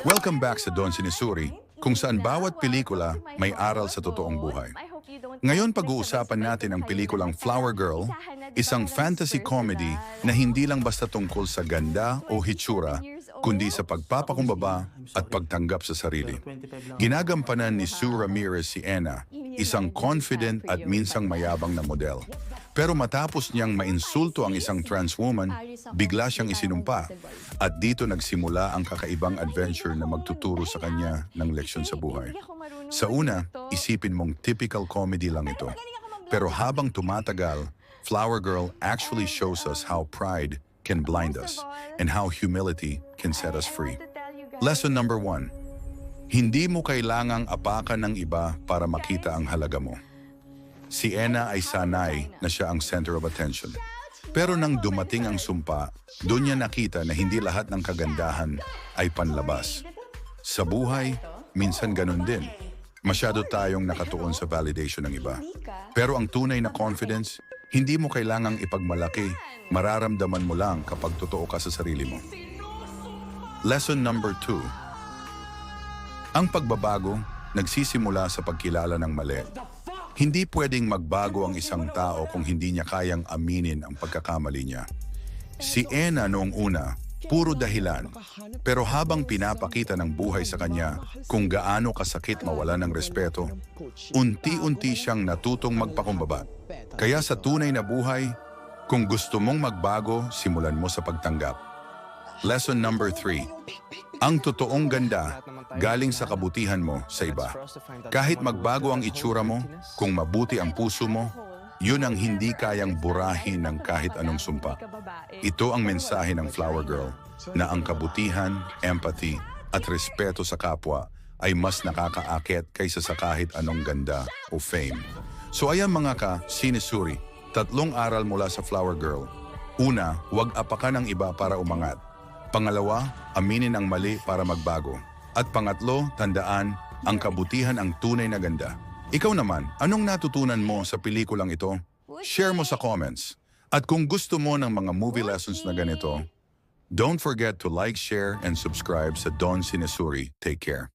Welcome back sa Don Sinisuri, kung saan bawat pelikula may aral sa totoong buhay. Ngayon pag-uusapan natin ang pelikulang Flower Girl, isang fantasy comedy na hindi lang basta tungkol sa ganda o hitsura, kundi sa pagpapakumbaba at pagtanggap sa sarili. Ginagampanan ni Sue Ramirez si Anna, isang confident at minsang mayabang na model. Pero matapos niyang mainsulto ang isang trans woman, bigla siyang isinumpa. At dito nagsimula ang kakaibang adventure na magtuturo sa kanya ng leksyon sa buhay. Sa una, isipin mong typical comedy lang ito. Pero habang tumatagal, Flower Girl actually shows us how pride can blind us and how humility can set us free. Lesson number one, hindi mo kailangang apakan ng iba para makita ang halaga mo. Si Ena ay sanay na siya ang center of attention. Pero nang dumating ang sumpa, doon niya nakita na hindi lahat ng kagandahan ay panlabas. Sa buhay, minsan ganun din. Masyado tayong nakatuon sa validation ng iba. Pero ang tunay na confidence, hindi mo kailangang ipagmalaki, mararamdaman mo lang kapag totoo ka sa sarili mo. Lesson number two. Ang pagbabago nagsisimula sa pagkilala ng mali. Hindi pwedeng magbago ang isang tao kung hindi niya kayang aminin ang pagkakamali niya. Si Ena noong una, puro dahilan. Pero habang pinapakita ng buhay sa kanya kung gaano kasakit mawala ng respeto, unti-unti siyang natutong magpakumbaba. Kaya sa tunay na buhay, kung gusto mong magbago, simulan mo sa pagtanggap. Lesson number three. Ang totoong ganda galing sa kabutihan mo sa iba. Kahit magbago ang itsura mo, kung mabuti ang puso mo, yun ang hindi kayang burahin ng kahit anong sumpa. Ito ang mensahe ng Flower Girl na ang kabutihan, empathy, at respeto sa kapwa ay mas nakakaakit kaysa sa kahit anong ganda o fame. So ayan mga ka, sinisuri, tatlong aral mula sa Flower Girl. Una, huwag apakan ng iba para umangat. Pangalawa, aminin ang mali para magbago. At pangatlo, tandaan, ang kabutihan ang tunay na ganda. Ikaw naman, anong natutunan mo sa pelikulang ito? Share mo sa comments. At kung gusto mo ng mga movie lessons na ganito, don't forget to like, share, and subscribe sa Don Sinesuri. Take care.